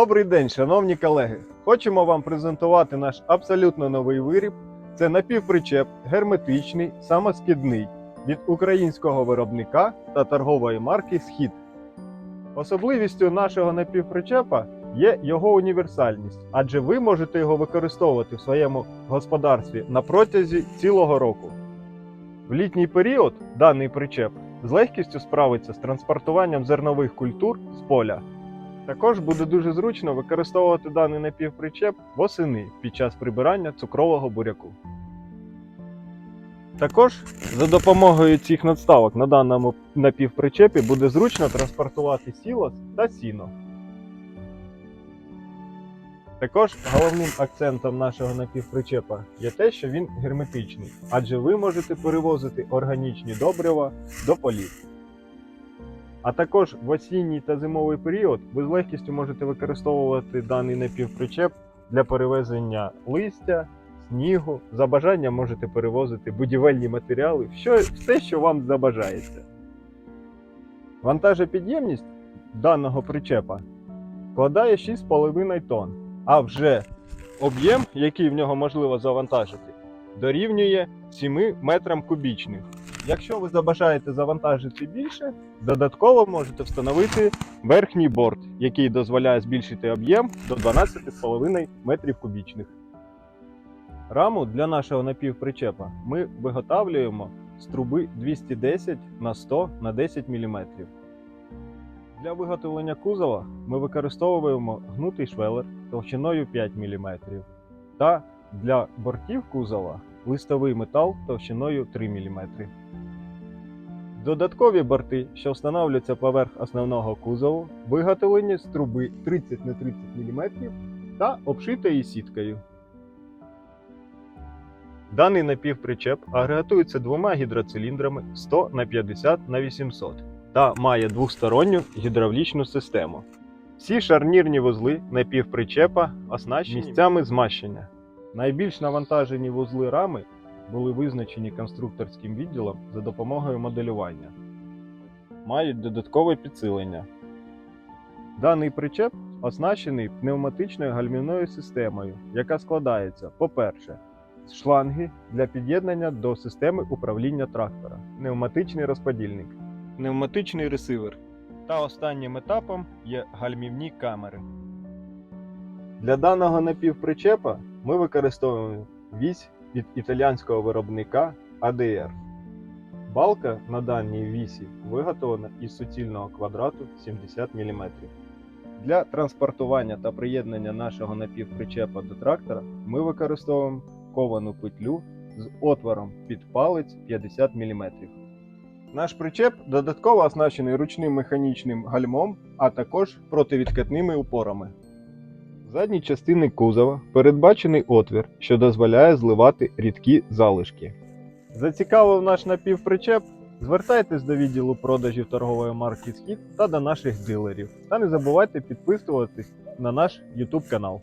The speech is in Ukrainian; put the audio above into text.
Добрий день, шановні колеги! Хочемо вам презентувати наш абсолютно новий виріб. Це напівпричеп, герметичний, самоскидний від українського виробника та торгової марки Схід. Особливістю нашого напівпричепа є його універсальність, адже ви можете його використовувати в своєму господарстві на протязі цілого року. В літній період даний причеп з легкістю справиться з транспортуванням зернових культур з поля. Також буде дуже зручно використовувати даний напівпричеп восени під час прибирання цукрового буряку. Також за допомогою цих надставок на даному напівпричепі буде зручно транспортувати сілос та сіно. Також головним акцентом нашого напівпричепа є те, що він герметичний, адже ви можете перевозити органічні добрива до полів. А також в осінній та зимовий період ви з легкістю можете використовувати даний напівпричеп для перевезення листя, снігу. За бажанням можете перевозити будівельні матеріали, що, все, що вам забажається. Вантажопідємність даного причепа складає 6,5 тонн, а вже об'єм, який в нього можливо завантажити, дорівнює 7 метрам кубічним. Якщо ви забажаєте завантажити більше, додатково можете встановити верхній борт, який дозволяє збільшити об'єм до 12,5 метрів кубічних. Раму для нашого напівпричепа ми виготовлюємо з труби 210 на 100 на 10 мм. Для виготовлення кузова ми використовуємо гнутий швелер товщиною 5 мм та для бортів кузова листовий метал товщиною 3 мм. Додаткові борти, що встановлюються поверх основного кузову, виготовлені з труби 30 на 30 мм та обшитої сіткою. Даний напівпричеп агрегатується двома гідроциліндрами 100 на 50 на 800 та має двосторонню гідравлічну систему. Всі шарнірні вузли напівпричепа оснащені місцями змащення. Найбільш навантажені вузли рами були визначені конструкторським відділом за допомогою моделювання. Мають додаткове підсилення. Даний причеп оснащений пневматичною гальмівною системою, яка складається, по-перше, з шланги для під'єднання до системи управління трактора, пневматичний розподільник, пневматичний ресивер. Та останнім етапом є гальмівні камери. Для даного напівпричепа ми використовуємо вісь від італіянського виробника ADR. Балка на даній вісі виготовлена із суцільного квадрату 70 мм. Для транспортування та приєднання нашого напівпричепа до трактора ми використовуємо ковану петлю з отвором під палець 50 мм. Наш причеп додатково оснащений ручним механічним гальмом, а також противідкатними упорами. Задній частини кузова передбачений отвір, що дозволяє зливати рідкі залишки. Зацікавив наш напівпричеп? Звертайтесь до відділу продажів торгової марки Схід та до наших дилерів. Та не забувайте підписуватись на наш YouTube канал.